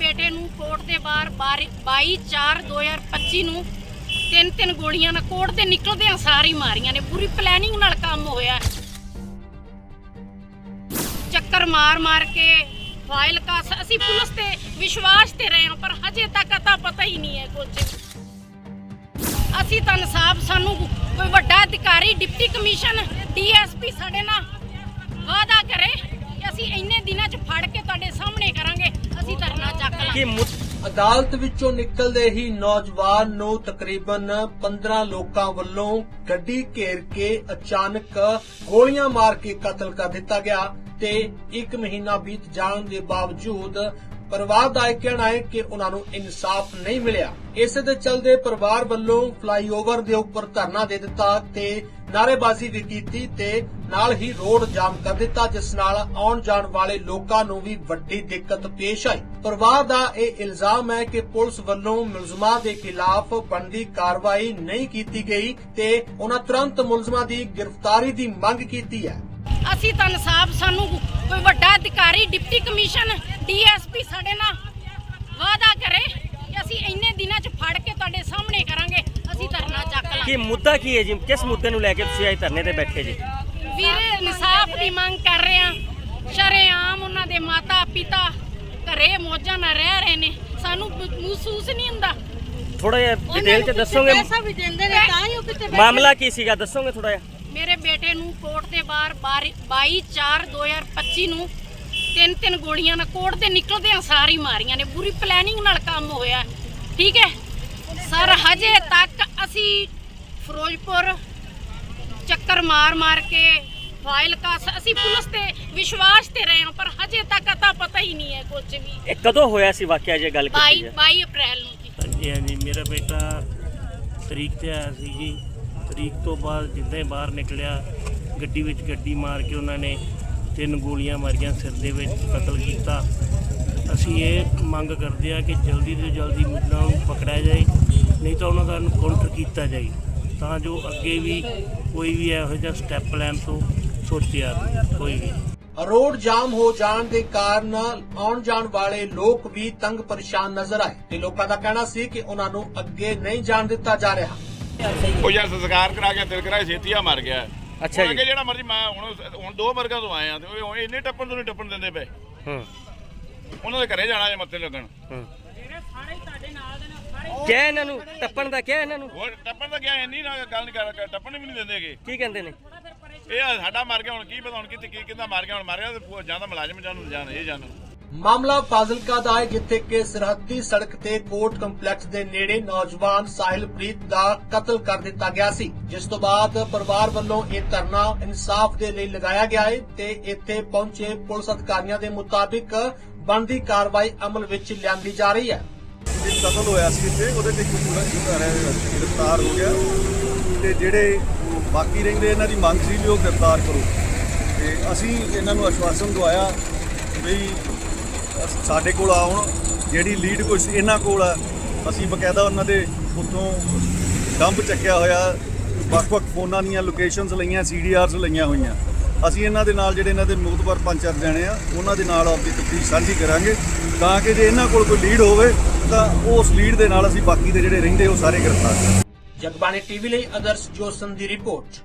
ਬੇਟੇ ਨੂੰ ਕੋਰਟ ਦੇ ਬਾਹਰ 22/4/2025 ਨੂੰ ਤਿੰਨ ਤਿੰਨ ਗੋਲੀਆਂ ਨਾਲ ਕੋਰਟ ਦੇ ਨਿਕਲਦਿਆਂ ਸਾਰ ਹੀ ਮਾਰੀਆਂ ਨੇ। ਪੂਰੀ ਪਲੈਨਿੰਗ ਨਾਲ ਕੰਮ ਹੋਇਆ। ਚੱਕਰ ਮਾਰ ਮਾਰ ਕੇ ਫਾਈਲ ਕਾਸ ਅਸੀਂ ਪੁਲਿਸ ਤੇ ਵਿਸ਼ਵਾਸ ਤੇ ਰਹੇ ਹਾਂ, ਪਰ ਹਜੇ ਤੱਕ ਅਤਾ ਪਤਾ ਹੀ ਨਹੀਂ ਹੈ ਕੁਝ। ਅਸੀਂ ਤਾਂ ਇਨਸਾਫ ਸਾਨੂੰ ਕੋਈ ਵੱਡਾ ਅਧਿਕਾਰੀ, ਡਿਪਟੀ ਕਮਿਸ਼ਨ, ਡੀਐਸਪੀ ਸਾਡੇ ਨਾਲ ਵਾਅਦਾ ਕਰੇ ਕਿ ਅਸੀਂ ਇੰਨੇ ਦਿਨਾਂ 'ਚ ਫੜ ਕੇ ਤੁਹਾਡੇ ਸਾਹਮਣੇ ਕਰਾਂਗੇ ਅਸੀਂ ਧਰਨਾ ਚੱਕ ਲਾਂਗੇ ਕਿ ਅਦਾਲਤ ਵਿੱਚੋਂ ਨਿਕਲਦੇ ਹੀ ਨੌਜਵਾਨ ਨੂੰ ਤਕਰੀਬਨ 15 ਲੋਕਾਂ ਵੱਲੋਂ ਗੱਡੀ ਘੇਰ ਕੇ ਅਚਾਨਕ ਗੋਲੀਆਂ ਮਾਰ ਕੇ ਕਤਲ ਕਰ ਦਿੱਤਾ ਗਿਆ। ਤੇ 1 ਮਹੀਨਾ ਬੀਤ ਜਾਣ ਦੇ ਬਾਵਜੂਦ ਪਰਿਵਾਰ ਦਾ ਇਹ ਕਹਿਣਾ ਹੈ ਕਿ ਉਹਨਾਂ ਨੂੰ ਇਨਸਾਫ ਨਹੀਂ ਮਿਲਿਆ। ਇਸੇ ਦੇ ਚਲਦੇ ਪਰਿਵਾਰ ਵੱਲੋਂ ਫਲਾਈਓਵਰ ਦੇ ਉੱਪਰ ਧਰਨਾ ਦੇ ਦਿੱਤਾ ਤੇ ਨਾਅਰੇਬਾਜ਼ੀ ਵੀ ਕੀਤੀ ਤੇ ਨਾਲ ਹੀ ਰੋਡ ਜਾਮ ਕਰ ਦਿੱਤਾ, ਜਿਸ ਨਾਲ ਆਉਣ ਜਾਣ ਵਾਲੇ ਲੋਕਾਂ ਨੂੰ ਵੀ ਵੱਡੀ ਦਿੱਕਤ ਪੇਸ਼ ਆਈ। ਪਰਿਵਾਰ ਦਾ ਇਹ ਇਲਜ਼ਾਮ ਹੈ ਕਿ ਪੁਲਿਸ ਵੱਲੋਂ ਮੁਲਜ਼ਮਾਂ ਦੇ ਖਿਲਾਫ ਬਣਦੀ ਕਾਰਵਾਈ ਨਹੀਂ ਕੀਤੀ ਗਈ ਤੇ ਉਹਨਾਂ ਤੁਰੰਤ ਮੁਲਜ਼ਮਾਂ ਦੀ ਗ੍ਰਿਫਤਾਰੀ ਦੀ ਮੰਗ ਕੀਤੀ ਹੈ। ਅਸੀਂ ਤਾਂ ਇਨਸਾਫ ਸਾਨੂੰ ਕੋਈ ਵੱਡਾ ਅਧਿਕਾਰੀ ਡਿਪਟੀ ਕਮਿਸ਼ਨ ਡੀਐਸਪੀ ਸਾਡੇ ਨਾਲ ਵਾਅਦਾ ਕਰੇ ਕਿ ਅਸੀਂ ਇੰਨੇ ਦਿਨਾਂ 'ਚ ਫੜ ਕੇ ਤੁਹਾਡੇ ਸਾਹਮਣੇ ਕਰਾਂਗੇ ਅਸੀਂ ਧਰਨਾ ਚੱਕ ਕਿ ਲਾਂਗੇ ਮੁੱਦਾ ਕੀ ਹੈ ਜੀ? ਕਿਸ ਮੁੱਦੇ ਨੂੰ ਲੈ ਕੇ ਤੁਸੀਂ ਅੱਜ ਧਰਨੇ ਤੇ ਬੈਠੇ ਜੀ? ਵੀਰੇ ਇਨਸਾਫ ਦੀ ਮੰਗ ਕਰ ਰਹੇ ਆ ਸ਼ਰੇਆਮ ਉਹਨਾਂ ਦੇ ਮਾਤਾ ਪਿਤਾ ਘਰੇ ਮੌਜਾਂ ਨਾਲ ਰਹਿ ਰਹੇ ਨੇ। ਸਾਨੂੰ ਮਹਿਸੂਸ ਨਹੀਂ ਹੁੰਦਾ। ਥੋੜਾ ਜਿਹਾ ਡਿਟੇਲ ਚ ਦੱਸੋਗੇ? ਪੈਸਾ ਵੀ ਦਿੰਦੇ ਨੇ ਤਾਂ ਹੀ ਉਹ ਕਿਤੇ ਬੈਠੇ ਮਾਮਲਾ ਕੀ ਸੀਗਾ? ਦੱਸੋਗੇ ਥੋੜਾ ਜਿਹਾ? ਬੇਟੇ ਨੂੰ ਕੋਰਟ ਦੇ ਬਾਹਰ 22/4/2025 ਨੂੰ ਤਿੰਨ ਤਿੰਨ ਗੋਲੀਆਂ ਨਾਲ ਕੋਰਟ ਦੇ ਨਿਕਲਦਿਆਂ ਸਾਰ ਹੀ ਮਾਰੀਆਂ ਨੇ। ਪੂਰੀ ਪਲੈਨਿੰਗ ਨਾਲ ਕੰਮ ਹੋਇਆ। ਠੀਕ ਹੈ? ਸਰ ਹਜੇ ਤੱਕ ਅਸੀਂ ਫਿਰੋਜ਼ਪੁਰ ਚੱਕਰ ਮਾਰ ਮਾਰ ਕੇ ਫਾਈਲ ਕਾਸ ਅਸੀਂ ਪੁਲਿਸ ਤੇ ਵਿਸ਼ਵਾਸ ਤੇ ਰਹੇ ਹਾਂ ਪਰ ਹਜੇ ਤੱਕ ਅਤਾ ਪਤਾ ਹੀ ਨਹੀਂ ਹੈ ਕੁਝ ਵੀ। ਇਹ ਕਦੋਂ ਹੋਇਆ ਸੀ ਵਾਕਿਆ ਜੇ ਗੱਲ 22 ਕੀਤੀ ਹੈ 22 ਅਪ੍ਰੈਲ ਨੂੰ ਜੀ। ਹਾਂਜੀ ਮੇਰਾ ਬੇਟਾ ਤਰੀਕ ਤੇ ਆਇਆ ਸੀ ਜੀ। ਤਰੀਕ ਤੋਂ ਬਾਅਦ ਜਿੱਦਾਂ ਹੀ ਬਾਹਰ ਨਿਕਲਿਆ, ਗੱਡੀ ਵਿੱਚ ਗੱਡੀ ਮਾਰ ਕੇ ਉਹਨਾਂ ਨੇ ਤਿੰਨ ਗੋਲੀਆਂ ਮਾਰੀਆਂ ਸਿਰ ਦੇ ਵਿੱਚ, ਕਤਲ ਕੀਤਾ। ਅਸੀਂ ਇਹ ਮੰਗ ਕਰਦੇ ਆ ਕਿ ਜਲਦੀ ਤੋਂ ਜਲਦੀ ਮੁੱਲਾਂ ਨੂੰ ਪਕੜਿਆ ਜਾਏ, ਨਹੀਂ ਤਾਂ ਉਹਨਾਂ ਦਾ ਕਾਊਂਟਰ ਕੀਤਾ ਜਾਏ। ਤਾਂ ਜੋ ਅੱਗੇ ਵੀ ਕੋਈ ਵੀ ਇਹੋ ਜਿਹਾ ਸਟੈਪ ਲੈਣ ਤੋਂ ਸੋਚਿਆ ਕੋਈ ਵੀ। ਰੋਡ ਜਾਮ ਹੋ ਜਾਣ ਦੇ ਕਾਰਨ ਆਉਣ ਜਾਣ ਵਾਲੇ ਲੋਕ ਵੀ ਤੰਗ ਪਰੇਸ਼ਾਨ ਨਜ਼ਰ ਆਏ ਤੇ ਲੋਕਾਂ ਦਾ ਕਹਿਣਾ ਸੀ ਕਿ ਉਹਨਾਂ ਨੂੰ ਅੱਗੇ ਨਹੀਂ ਜਾਣ ਦਿੱਤਾ ਜਾ ਰਿਹਾ। ਉਹ ਯਾਰ ਸੰਸਕਾਰ ਕਰਾ ਕੇ ਦਿਲ ਕਰਾਏ ਛੇਤੀ ਆ ਮਰ ਗਿਆ। ਅੱਛਾ ਜੀ। ਜਿਹੜਾ ਮਰਜ਼ੀ ਮੈਂ ਹੁਣ ਹੁਣ ਦੋ ਮਰਗਾਂ ਤੋਂ ਆਏ ਆ ਤੇ ਉਹ ਇੰਨੇ ਟੱਪਣ ਤੋਂ ਨਹੀਂ ਟੱਪਣ ਦਿੰਦੇ ਪਏ। ਹੂੰ। ਉਹਨਾਂ ਦੇ ਘਰੇ ਜਾਣਾ ਜੇ ਮੱਥੇ ਲੱਗਣ। ਹੂੰ। ਕਿਆ ਇਹਨਾਂ ਨੂੰ? ਟੱਪਣ ਦਾ ਕਿਆ ਇਹਨਾਂ ਨੂੰ? ਹੋਰ ਟੱਪਣ ਤਾਂ ਗਿਆ ਇੰਨੀ ਨਾ ਗੱਲ ਨਹੀਂ ਕਰ ਟੱਪਣ ਵੀ ਨਹੀਂ ਦਿੰਦੇਗੇ ਕੀ ਕਹਿੰਦੇ ਨੇ? ਇਹ ਸਾਡਾ ਮਰ ਗਿਆ ਹੁਣ ਕੀ ਪਤਾ ਹੁਣ ਕਿਤੇ ਕੀ ਕਿੰਦਾ ਮਰ ਗਿਆ ਹੁਣ ਮਰ ਗਿਆ ਤੇ ਜਾਂ ਤਾਂ ਮੁਲਾਜ਼ਮ ਜਾਣ ਜਾਣ ਇਹ ਜਾਣ ਮਾਮਲਾ ਫਾਜ਼ਿਲਕਾ ਦਾ ਹੈ, ਜਿੱਥੇ ਕਿ ਸਰਹੱਦੀ ਸੜਕ ਤੇ ਕੋਰਟ ਕੰਪਲੈਕਸ ਦੇ ਨੇੜੇ ਨੌਜਵਾਨ ਸਾਹਿਲਪ੍ਰੀਤ ਦਾ ਕਤਲ ਕਰ ਦਿੱਤਾ ਗਿਆ ਸੀ। ਜਿਸ ਤੋਂ ਬਾਅਦ ਪਰਿਵਾਰ ਵੱਲੋਂ ਇਹ ਧਰਨਾ ਇਨਸਾਫ ਦੇ ਲਈ ਲਗਾਇਆ ਗਿਆ ਹੈ ਤੇ ਇੱਥੇ ਪਹੁੰਚੇ ਪੁਲਿਸ ਅਧਿਕਾਰੀਆਂ ਦੇ ਮੁਤਾਬਿਕ ਬਣਦੀ ਕਾਰਵਾਈ ਅਮਲ ਵਿੱਚ ਲਿਆਂਦੀ ਜਾ ਰਹੀ ਹੈ। ਇੱਕ ਕਤਲ ਹੋਇਆ ਸੀ ਇੱਥੇ, ਉਹਦੇ ਤੇ ਕੋਈ ਪੂਰਾ ਗ੍ਰਿਫਤਾਰ ਹੋ ਗਿਆ। ਤੇ ਜਿਹੜੇ ਬਾਕੀ ਰਹਿੰਦੇ, ਇਹਨਾਂ ਦੀ ਮੰਗ ਸੀ ਵੀ ਉਹ ਗ੍ਰਿਫਤਾਰ ਕਰੋ। ਤੇ ਅਸੀਂ ਇਹਨਾਂ ਨੂੰ ਆਸ਼ਵਾਸਨ ਦਵਾਇਆ ਵੀ ਸਾਡੇ ਕੋਲ ਆਉਣ, ਜਿਹੜੀ ਲੀਡ ਕੁਛ ਇਹਨਾਂ ਕੋਲ ਆ, ਅਸੀਂ ਬਕਾਇਦਾ ਉਹਨਾਂ ਦੇ ਉੱਥੋਂ ਡੰਪ ਚੱਕਿਆ ਹੋਇਆ, ਵੱਖ-ਵੱਖ ਫੋਨਾਂ ਦੀਆਂ ਲੋਕੇਸ਼ਨਸ ਲਈਆਂ ਸੀਡੀਆਰਸ ਲਈਆਂ ਹੋਈਆਂ। ਅਸੀਂ ਇਹਨਾਂ ਦੇ ਨਾਲ ਜਿਹੜੇ ਇਹਨਾਂ ਦੇ ਮੁਖਤਬਰ ਪੰਜ ਚਾਰ ਜਾਣੇ ਆ, ਉਹਨਾਂ ਦੇ ਨਾਲ ਆਪਦੀ ਤਫਤੀਸ਼ ਸਾਂਝੀ ਕਰਾਂਗੇ, ਤਾਂ ਕਿ ਜੇ ਇਹਨਾਂ ਕੋਲ ਕੋਈ ਲੀਡ ਹੋਵੇ, ਤਾਂ ਉਸ ਲੀਡ ਦੇ ਨਾਲ ਅਸੀਂ ਬਾਕੀ ਦੇ ਜਿਹੜੇ ਰਹਿੰਦੇ ਉਹ ਸਾਰੇ ਗ੍ਰਿਫਤਾਰ ਕਰਾਂਗੇ ਜਗਬਾਣੀ ਟੀਵੀ ਲਈ ਆਦਰਸ਼ ਜੋਸਨ ਦੀ ਰਿਪੋਰਟ।